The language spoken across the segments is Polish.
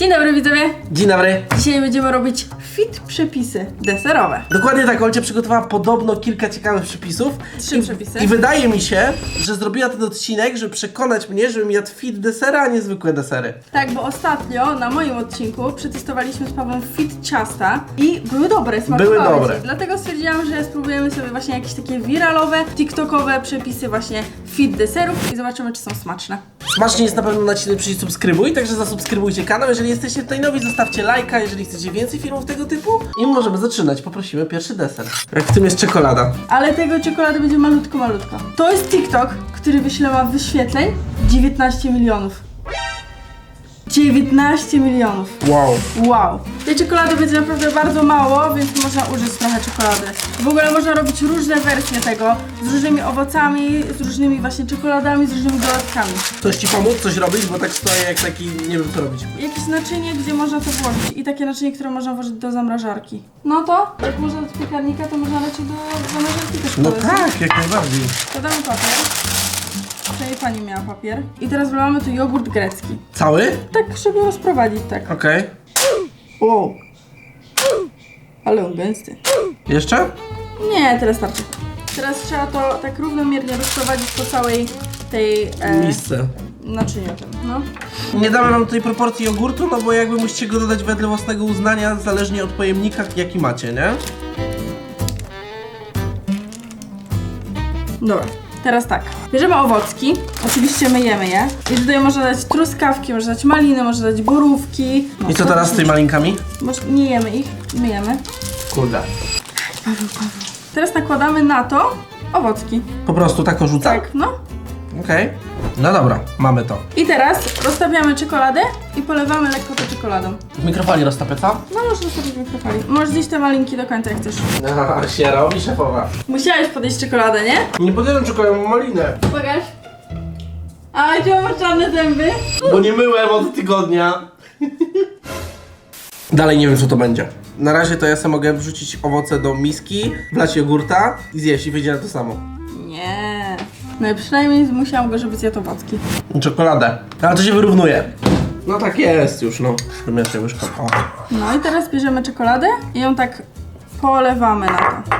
Dzień dobry widzowie! Dzień dobry. Dzisiaj będziemy robić fit przepisy deserowe. Dokładnie tak, Olcia przygotowała podobno kilka ciekawych przepisów. Trzy I, przepisy. I wydaje mi się, że zrobiła ten odcinek, żeby przekonać mnie, żebym jadł fit desera, a nie zwykłe desery. Tak, bo ostatnio na moim odcinku przetestowaliśmy z Pawłem fit ciasta i były dobre, smakowały Były dobre. ci. Dlatego stwierdziłam, że spróbujemy sobie właśnie jakieś takie wiralowe, tiktokowe przepisy właśnie fit deserów i zobaczymy, czy są smaczne. Smacznie jest na pewno nacisnąć przycisk subskrybuj, także zasubskrybujcie kanał. Jeżeli jesteście tutaj nowi, zostawcie lajka, jeżeli chcecie więcej filmów tego typu. I możemy zaczynać. Poprosimy pierwszy deser. Jak w tym jest czekolada. Ale tego czekolady będzie malutko, malutko. To jest TikTok, który wyśle ma wyświetleń 19 milionów. 19 milionów. Wow. Wow. Tej czekolady będzie naprawdę bardzo mało, więc można użyć trochę czekolady. W ogóle można robić różne wersje tego, z różnymi owocami, z różnymi właśnie czekoladami, z różnymi dodatkami. Coś ci pomóc, coś robić, bo tak stoję jak taki, nie wiem co robić. Jakieś naczynie, gdzie można to włożyć i takie naczynie, które można włożyć do zamrażarki. No to, jak można do piekarnika, to można raczej do zamrażarki też No tak, jak najbardziej. Dodamy papier. Przynajmniej pani miała papier. I teraz wlewamy tu jogurt grecki. Cały? Tak, żeby rozprowadzić, tak. Okej. Wow. Ale on gęsty. Jeszcze? Nie, teraz starczy. Teraz trzeba to tak równomiernie rozprowadzić po całej tej e, Misce. naczyniu tym, no. Nie damy wam tutaj proporcji jogurtu, no bo jakby musicie go dodać wedle własnego uznania, zależnie od pojemnika, jaki macie, nie? Dobra. Teraz tak. Bierzemy owocki, oczywiście myjemy je. I tutaj można dać truskawki, można dać maliny, można dać borówki. No, I co teraz z tymi malinkami? Może, nie jemy ich, myjemy. Kurde. Teraz nakładamy na to owocki. Po prostu tak rzucam? Tak, no. Okej. No dobra, mamy to. I teraz rozstawiamy czekoladę i polewamy lekko to czekoladą. W mikrofali roztapię, co? No możesz zostawić w mikrofali. Możesz zjeść te malinki do końca jak chcesz. Aha, się robi szefowa. Musiałeś podejść czekoladę, nie? Nie podjęłem czekoladę, mam malinę. Pokaż. A gdzie masz czarne zęby? Bo nie myłem od tygodnia. Dalej nie wiem, co to będzie. Na razie to ja sobie mogę wrzucić owoce do miski, wlać jogurta i zjeść i wyjdzie na to samo. Nie. No i przynajmniej musiałam go, żeby zjadł owocki. Czekoladę. Ale to się wyrównuje. No tak jest już, no. Wymieszaj łyżką. O. No i teraz bierzemy czekoladę i ją tak polewamy na to.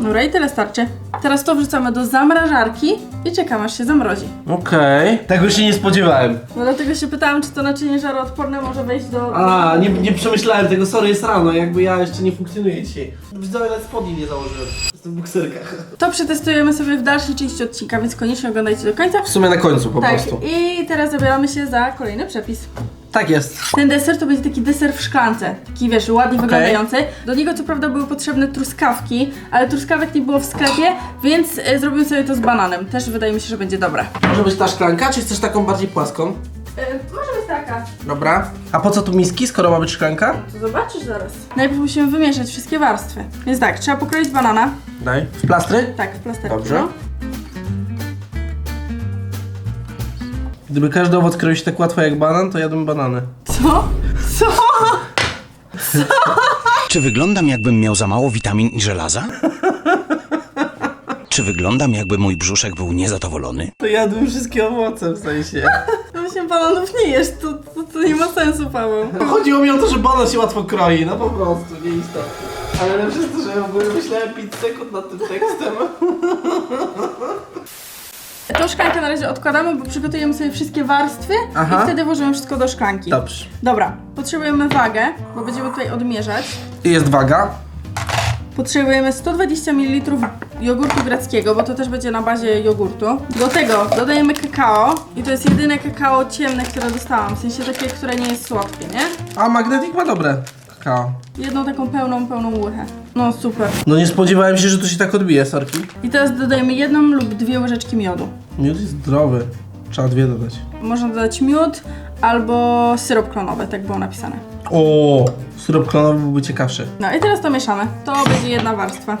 Dobra, i tyle starczy. Teraz to wrzucamy do zamrażarki i czekamy aż się zamrozi. Okej. Tego się nie spodziewałem. No dlatego się pytałam, czy to naczynie żaroodporne może wejść do... A, nie, nie przemyślałem tego, sorry, jest rano, jakby ja jeszcze nie funkcjonuję dzisiaj. Widzowie nawet spodni nie założyłem. Jestem w bukserkach. To przetestujemy sobie w dalszej części odcinka, więc koniecznie oglądajcie do końca. W sumie na końcu po Tak, prostu. i teraz zabieramy się za kolejny przepis. Tak jest. Ten deser to będzie taki deser w szklance, taki wiesz, ładnie wyglądający. Do niego co prawda były potrzebne truskawki, ale truskawek nie było w sklepie, więc e, sobie to z bananem. Też wydaje mi się, że będzie dobre. Może być ta szklanka, czy chcesz taką bardziej płaską? E, może być taka. Dobra. A po co tu miski, skoro ma być szklanka? To zobaczysz zaraz. Najpierw musimy wymieszać wszystkie warstwy. Więc tak, trzeba pokroić banana. Daj. W plastry? Tak, w plasterki. Dobrze. No. Gdyby każdy owoc kroił się tak łatwo jak banan, to jadłbym banany. Co? Co? Czy wyglądam jakbym miał za mało witamin i żelaza? Czy wyglądam jakby mój brzuszek był niezadowolony? To jadłem wszystkie owoce w sensie. No właśnie bananów nie jesz, to, to, to nie ma sensu, Paweł. Chodziło mi o to, że banan się łatwo kroi, no po prostu, nieistotnie. Ale najlepsze jest to, że ja w ogóle myślałem 5 sekund nad tym tekstem. Tą szklankę na razie odkładamy, bo przygotujemy sobie wszystkie warstwy Aha. i wtedy włożymy wszystko do szklanki. Dobrze. Dobra, potrzebujemy wagę, bo będziemy tutaj odmierzać. I jest waga. Potrzebujemy 120 ml jogurtu greckiego, bo to też będzie na bazie jogurtu. Do tego dodajemy kakao i to jest jedyne kakao ciemne, które dostałam, w sensie takie, które nie jest słodkie, nie? A magnetik ma dobre Jedną taką pełną, pełną łychę. No super. No nie spodziewałem się, że to się tak odbije, sorki. I teraz dodajemy jedną lub dwie łyżeczki miodu. Miód jest zdrowy. Trzeba dwie dodać. Można dodać miód albo syrop klonowy, tak było napisane. O, syrop klonowy byłby ciekawszy. No i teraz to mieszamy. To będzie jedna warstwa.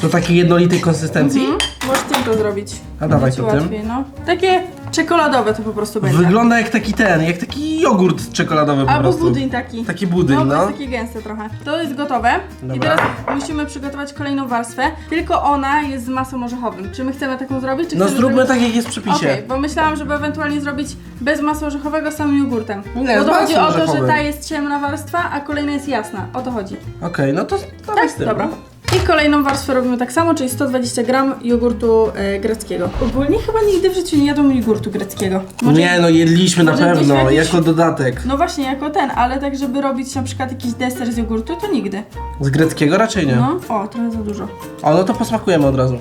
To takiej jednolitej konsystencji? Mhm. Możesz tym to zrobić. A dawaj Będzie to tym. łatwiej, no. Takie czekoladowe to po prostu będzie. Wygląda jak taki ten, jak taki jogurt czekoladowy po Albo prostu. budyń taki. Taki budyń, no. no. jest takie gęste trochę. To jest gotowe. I Dobra. teraz musimy przygotować kolejną warstwę, tylko ona jest z masą orzechowym. Czy my chcemy taką zrobić, czy No chcemy zróbmy zrobić... tak jak jest w przepisie. Okej, bo myślałam, żeby ewentualnie zrobić bez masy orzechowego samym jogurtem. Nie, bo z to chodzi o to, że ta jest ciemna warstwa, a kolejna jest jasna. O to chodzi. Okej, no to dawaj z tym. dobra. I kolejną warstwę robimy tak samo, czyli 120 gram jogurtu e, greckiego. Ogólnie chyba nigdy w życiu nie jadłam jogurtu greckiego. Może- Nie, no jedliśmy na może gdzieś pewno, jakiś- jako dodatek. No właśnie, jako ten, ale tak, żeby robić na przykład jakiś deser z jogurtu, to nigdy. Z greckiego raczej nie. No, o, trochę za dużo. O, no to posmakujemy od razu.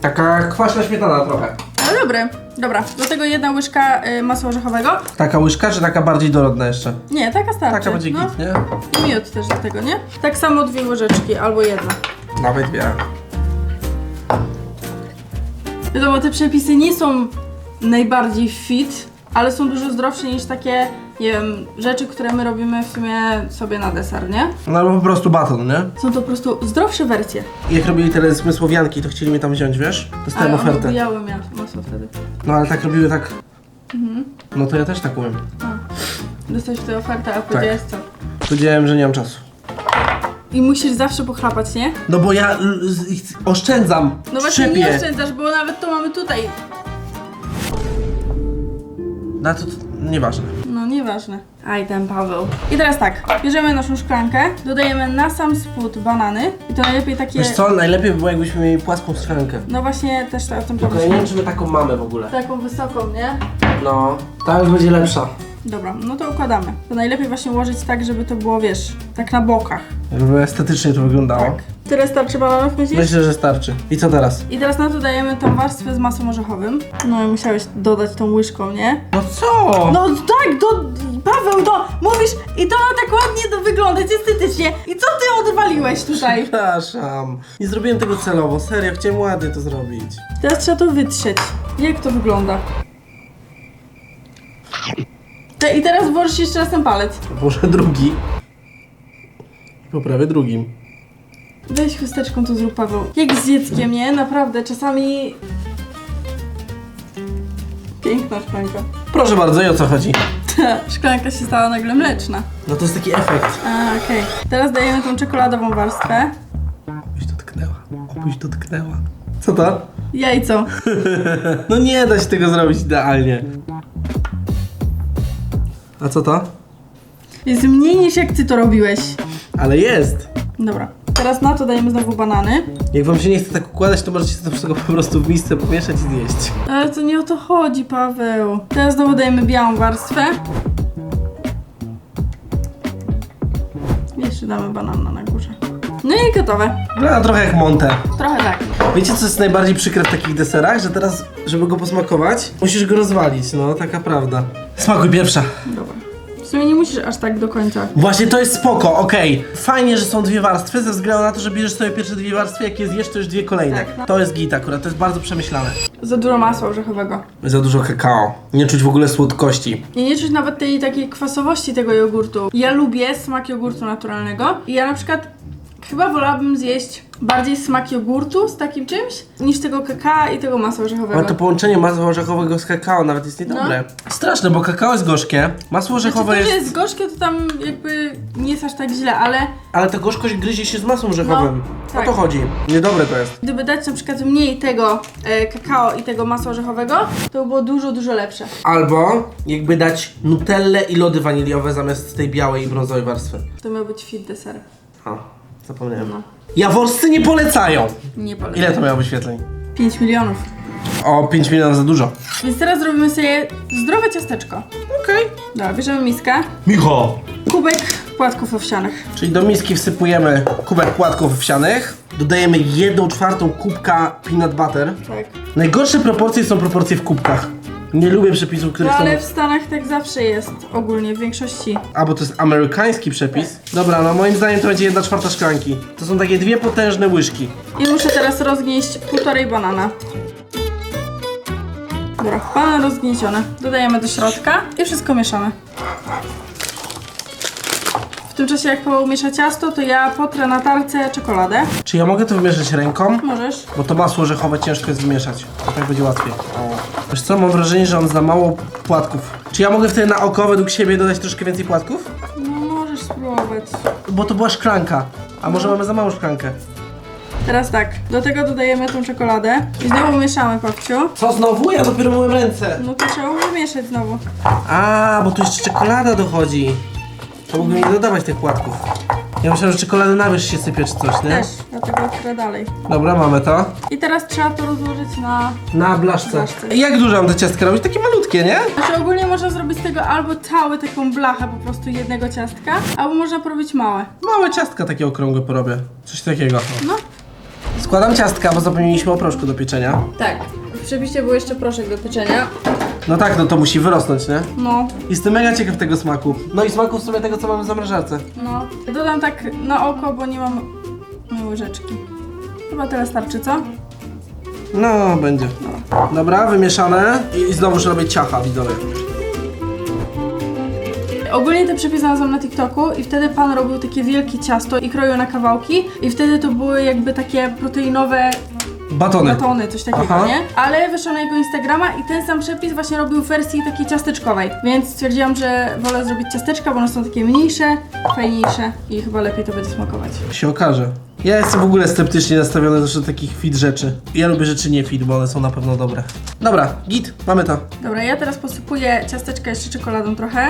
Taka kwaśna śmietana trochę. Ale dobre. Dobra, do tego jedna łyżka y, masła orzechowego. Taka łyżka, czy taka bardziej dorodna jeszcze? Nie, taka starczy. Taka będzie no. git, nie? I miód też do tego, nie? Tak samo dwie łyżeczki, albo jedna. Nawet dwie. Wiadomo, te przepisy nie są najbardziej fit, ale są dużo zdrowsze niż takie, nie wiem, rzeczy, które my robimy w sumie sobie na deser, nie? No albo po prostu baton, nie? Są to po prostu zdrowsze wersje. Jak robili tyle zmysłowianki, to chcieli mnie tam wziąć, wiesz? Dostałem Ale ofertę. bujały mias- masło wtedy. No ale tak robiły tak. Mhm. No to ja też tak umiem. Dostałeś tę ofertę, Tak. a powiedziałeś co? Powiedziałem, że nie mam czasu. I musisz zawsze pochlapać, nie? No bo ja l- z- oszczędzam. No właśnie nie oszczędzasz, bo nawet to mamy tutaj. Na to, to nieważne. Nieważne. Aj, ten Paweł. I teraz tak, bierzemy naszą szklankę, dodajemy na sam spód banany i to najlepiej takie... Wiesz co, najlepiej by było jakbyśmy mieli płaską szklankę. No właśnie też tak o tym Tylko ja nie pomyślałem. wiem, czy my taką mamy w ogóle. Taką wysoką, nie? No, ta już będzie lepsza. Dobra, no to układamy. To najlepiej właśnie ułożyć tak, żeby to było, wiesz, tak na bokach. Żeby estetycznie to wyglądało. Tak. Tyle starczy bananów, myślisz? Myślę, że starczy. I co teraz? I teraz na to dajemy tą warstwę z masą orzechowym. No i musiałeś dodać tą łyżką, nie? No co? No tak, do... Paweł, no, mówisz i to ma tak ładnie to wyglądać estetycznie. I co ty odwaliłeś tutaj? Przepraszam. Nie zrobiłem tego celowo, serio, chciałem ładnie to zrobić. Teraz trzeba to wytrzeć. Jak to wygląda? Te, I teraz włożysz jeszcze raz ten palec. Może drugi. Poprawię drugim. Weź chusteczką to zrób, Paweł. Jak z dzieckiem, nie? Naprawdę, czasami... Piękna szklanka. Proszę bardzo, i o co chodzi? Szklanka się stała nagle mleczna. No to jest taki efekt. A, okej. Teraz dajemy tą czekoladową warstwę. Obyś dotknęła. Obyś dotknęła. Co to? Jajco. No nie da się tego zrobić idealnie. A co to? Jest mniej niż jak ty to robiłeś. Ale jest. Dobra. Teraz na to dajemy znowu banany. Jak wam się nie chce tak układać, to możecie sobie tego po prostu w misce pomieszać i zjeść. Ale to nie o to chodzi, Paweł. Teraz znowu dajemy białą warstwę. Jeszcze damy banana na górze. No i gotowe. Wygląda trochę jak Monte. Trochę tak. Wiecie co jest najbardziej przykre w takich deserach? Że teraz, żeby go posmakować, musisz go rozwalić, no taka prawda. Smakuj pierwsza. Dobra. W sumie nie musisz aż tak do końca. Właśnie to jest spoko, okej. Fajnie, że są dwie warstwy, ze względu na to, że bierzesz sobie pierwsze dwie warstwy, jak je zjesz, to już dwie kolejne. Tak, no. To jest git akurat, to jest bardzo przemyślane. Za dużo masła orzechowego. Za dużo kakao. Nie czuć w ogóle słodkości. I nie czuć nawet tej takiej kwasowości tego jogurtu. Ja lubię smak jogurtu naturalnego i ja na przykład chyba wolałabym zjeść bardziej smak jogurtu z takim czymś niż tego kakao i tego masła orzechowego. Ale to połączenie masła orzechowego z kakao nawet jest niedobre. Straszne, bo kakao jest gorzkie, masło No. Znaczy, orzechowe to, że jest... jest gorzkie, to tam jakby nie jest aż tak źle, ale Ale ta gorzkość gryzie się z masłem orzechowym. No, O to tak. chodzi. Niedobre to jest. gdyby dać na przykład mniej tego e, kakao i tego masła orzechowego, to by było dużo, dużo lepsze. Albo jakby dać nutellę i lody waniliowe zamiast tej białej i brązowej warstwy. To miał być fit deser. Zapomniałem. No. Jaworscy nie polecają! Nie polecam. Ile to miało wyświetleń? 5 milionów. O, 5 milionów za dużo. Więc teraz zrobimy sobie zdrowe ciasteczko. Okej. Dobra, bierzemy miskę, Micho! kubek płatków owsianych. Czyli do miski wsypujemy kubek płatków owsianych, dodajemy 1 czwartą kubka peanut butter. Tak. Najgorsze proporcje są proporcje w kubkach. Nie lubię przepisów, które No są... ale w Stanach tak zawsze jest ogólnie, w większości. A, bo to jest amerykański przepis. Dobra, no moim zdaniem to będzie 1 czwarta szklanki. To są takie dwie potężne łyżki. I muszę teraz rozgnieść półtorej banana. Dobra, banan rozgnieciony. Dodajemy do środka i wszystko mieszamy. Tym czasie jak Paweł miesza ciasto, to ja potrę na tarce czekoladę. Czy ja mogę to wymieszać ręką? Możesz. Bo to masło orzechowe ciężko jest wymieszać. Tak będzie łatwiej. O. Wiesz co, mam wrażenie, że on za mało płatków. Czy ja mogę wtedy na oko według siebie dodać troszkę więcej płatków? No możesz spróbować. Bo to była szklanka. A może mamy za małą szklankę? Teraz tak, do tego dodajemy tą czekoladę i znowu mieszamy, Pawciu. Co znowu? Ja dopiero myłem ręce. No to trzeba wymieszać znowu. A, bo tu jeszcze czekolada dochodzi. To mógłbym nie dodawać tych płatków. Ja myślałem, że czekolada na wierzch się sypie czy coś, nie? Też, dlatego tyle dalej. Dobra, mamy to. I teraz trzeba to rozłożyć na... Na blaszce. Blaszce. Jak duże mam te ciastka robić? Takie malutkie, nie? Znaczy ogólnie można zrobić z tego albo całą taką blachę po prostu jednego ciastka, albo można porobić małe. Małe ciastka takie okrągłe porobię. Coś takiego. No. Składam ciastka, bo zapomnieliśmy o proszku do pieczenia. Tak. W przepisie był jeszcze proszek do pieczenia. No tak, no to musi wyrosnąć, nie? No, Jestem mega ciekaw tego smaku. No i smaku w sumie tego, co mamy w zamrażarce. no. Dodam tak na oko, bo nie mam mojej łyżeczki. Chyba teraz starczy, co? No, będzie. Dobra, wymieszane. I, i znowuż robię ciacha, widzowie. Ogólnie ten przepis znalazłam na TikToku i wtedy pan robił takie wielkie ciasto i kroił na kawałki i wtedy to były jakby takie proteinowe Batony. batony, coś takiego, Aha. nie? Ale wyszło na jego Instagrama i ten sam przepis właśnie robił w wersji takiej ciasteczkowej. Więc stwierdziłam, że wolę zrobić ciasteczka, bo one są takie mniejsze, fajniejsze i chyba lepiej to będzie smakować. Się okaże. Ja jestem w ogóle sceptycznie nastawiony do takich fit rzeczy. Ja lubię rzeczy nie fit, bo one są na pewno dobre. Dobra, git, mamy to. Dobra, ja teraz posypuję ciasteczka jeszcze czekoladą trochę.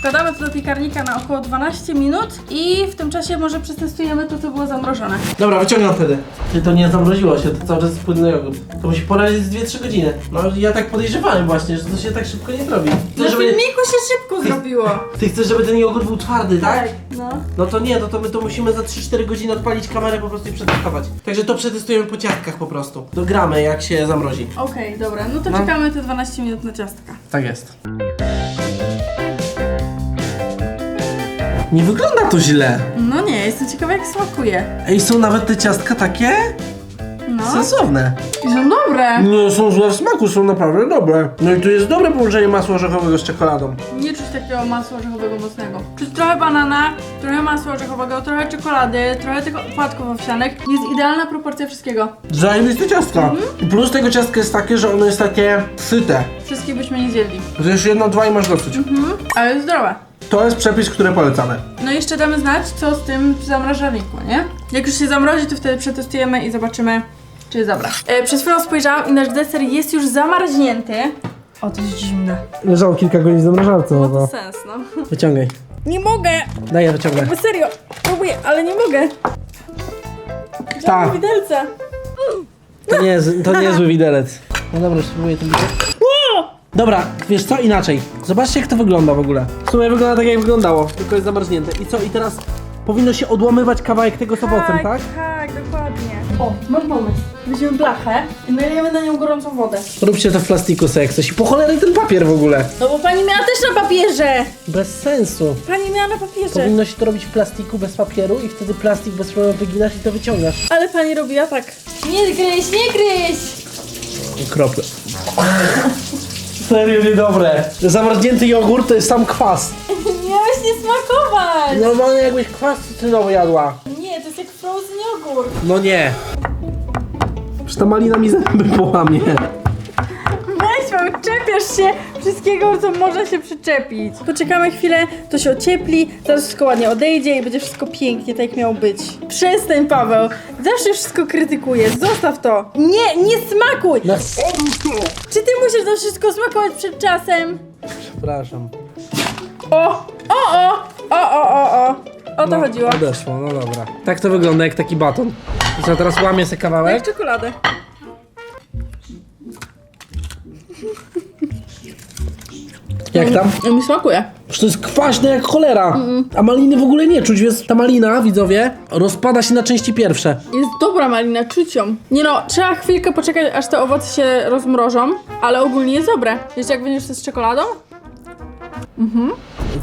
Wkładamy to do piekarnika na około 12 minut i w tym czasie może przetestujemy to, co było zamrożone. Dobra, wyciągam wtedy. Ty to nie zamroziło się, to cały czas jest płynny jogurt. To musi poradzić z 2-3 godziny. No ja tak podejrzewałem właśnie, że to się tak szybko nie zrobi. Na Chcesz, żeby... filmiku się szybko zrobiło. Ty chcesz, żeby ten jogurt był twardy, tak? no. No to nie, no to my to musimy za 3-4 godziny odpalić kamerę po prostu i przetestować. Także to przetestujemy po ciastkach po prostu. Dogramy jak się zamrozi. Okej, dobra, no to No. czekamy te 12 minut na ciastka. Tak jest. Nie wygląda to źle. No nie, jestem ciekawa jak smakuje. Ej, są nawet te ciastka takie No. sensowne. I są dobre. Nie są złe w smaku, są naprawdę dobre. No i tu jest dobre połączenie masła orzechowego z czekoladą. Nie czuć takiego masła orzechowego mocnego. Czuć trochę banana, trochę masła orzechowego, trochę czekolady, trochę tego płatków owsianek. Jest idealna proporcja wszystkiego. Zajebiste ciastka. I plus tego ciastka jest takie, że ono jest takie syte. Wszystkich byśmy nie zjedli. Zjesz jedno, dwa i masz dosyć. Mhm, ale jest zdrowe. To jest przepis, który polecamy. No i jeszcze damy znać, co z tym w zamrażalniku, nie? Jak już się zamrozi, to wtedy przetestujemy i zobaczymy, czy jest dobra. E, przed chwilą spojrzałam i nasz deser jest już zamarznięty. O, to jest zimne. Leżało kilka godzin w zamrażarce, Ma to sens, no. Wyciągaj. Nie mogę! Daj, ja wyciągnę. Bo serio, próbuję, ale nie mogę. Tak. Widelce. To nie jest, to nie jest zły widelec. No dobra, spróbuję ten widelec. Dobra, wiesz co, inaczej. Zobaczcie jak to wygląda w ogóle. W sumie wygląda tak jak wyglądało, tylko jest zamarznięte. I co, i teraz powinno się odłamywać kawałek tego z owocem, tak? Tak, dokładnie. O, mam pomysł. Weźmiemy blachę i nalejemy na nią gorącą wodę. Róbcie to w plastiku sobie jak coś. I po cholerę ten papier w ogóle. No bo pani miała też na papierze! Bez sensu. Pani miała na papierze. Powinno się to robić w plastiku bez papieru i wtedy plastik bez problemu wyginasz i to wyciągasz. Ale pani robiła tak. Nie gryź, nie gryź! Krople. Serio niedobre. Zamarznięty jogurt to jest sam kwas. Miałeś nie smakować! Normalnie jakbyś kwas cytrynowy jadła. Nie, to jest jak frozen jogurt. No nie. Już ta malina mi zęby połamie. Weź mam, czepiasz się wszystkiego, co można się przyczepić. Poczekamy chwilę, to się ociepli, zaraz wszystko ładnie odejdzie i będzie wszystko pięknie, tak jak miało być. Przestań, Paweł. Zawsze wszystko krytykujesz, zostaw to. Nie, nie smakuj! No, Czy ty musisz to wszystko smakować przed czasem? przepraszam. O! O, o! O, o, o, o! O to chodziło. Odeszło, no dobra. Tak to wygląda jak taki baton. Co, teraz łamię sobie Jak kawałek? czekoladę. Jak tam? No mi smakuje. Przecież to jest kwaśne jak cholera. A maliny w ogóle nie czuć, więc ta malina, widzowie, rozpada się na części pierwsze. Jest dobra malina, czuć ją. Nie no, trzeba chwilkę poczekać, aż te owoce się rozmrożą, ale ogólnie jest dobre. Wiesz jak będziesz to z czekoladą?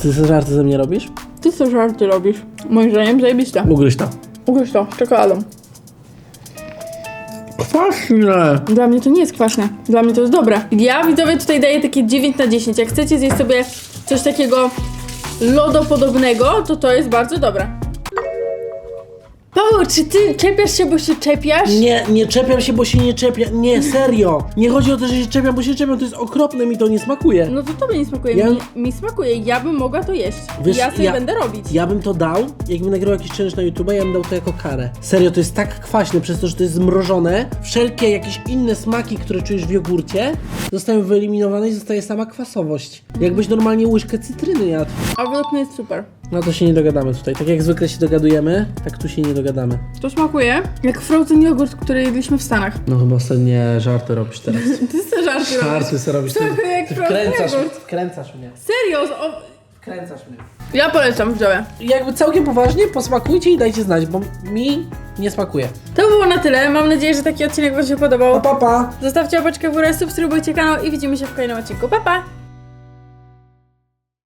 Ty sobie żarty ze mnie robisz? Ty co żarty robisz? Moim zdaniem zajebiste. Ugryź to. Ugryź to, z czekoladą. Kwaśne. Dla mnie to nie jest kwaśne. Dla mnie to jest dobre. Ja widzowie tutaj daję takie 9 na 10. Jak chcecie zjeść sobie coś takiego lodopodobnego, to to jest bardzo dobre. Paweł, czy ty czepiasz się, bo się czepiasz? Nie, nie czepiam się, bo się nie czepia. Nie, serio. Nie chodzi o to, że się czepiam, bo się czepiam. To jest okropne, mi to nie smakuje. No to tobie nie smakuje, Ja- mi, mi smakuje, ja bym mogła to jeść. Wiesz, ja sobie ja- będę robić. Ja bym to dał, jakbym nagrywał jakiś challenge na YouTube, ja bym dał to jako karę. Serio, to jest tak kwaśne przez to, że to jest zmrożone. Wszelkie jakieś inne smaki, które czujesz w jogurcie, zostają wyeliminowane i zostaje sama kwasowość. Jakbyś normalnie łyżkę cytryny jadł. A według mnie jest super. No to się nie dogadamy tutaj. Tak jak zwykle się dogadujemy, tak tu się nie dogadamy. To smakuje jak frozen jogurt, który jedliśmy w Stanach. No chyba ostatnie żarty robisz teraz. Ty sobie żarty robisz. Żarty sobie robisz. Ty, Smakuje jak ty frozen wkręcasz, jogurt. wkręcasz mnie. Serio? O... Wkręcasz mnie. Ja polecam widzowie. Jakby całkiem poważnie, posmakujcie i dajcie znać, bo mi nie smakuje. To było na tyle. Mam nadzieję, że taki odcinek Wam się podobał. Pa, pa, pa. Zostawcie łapeczkę w górę, subskrybujcie kanał i widzimy się w kolejnym odcinku. Pa, pa!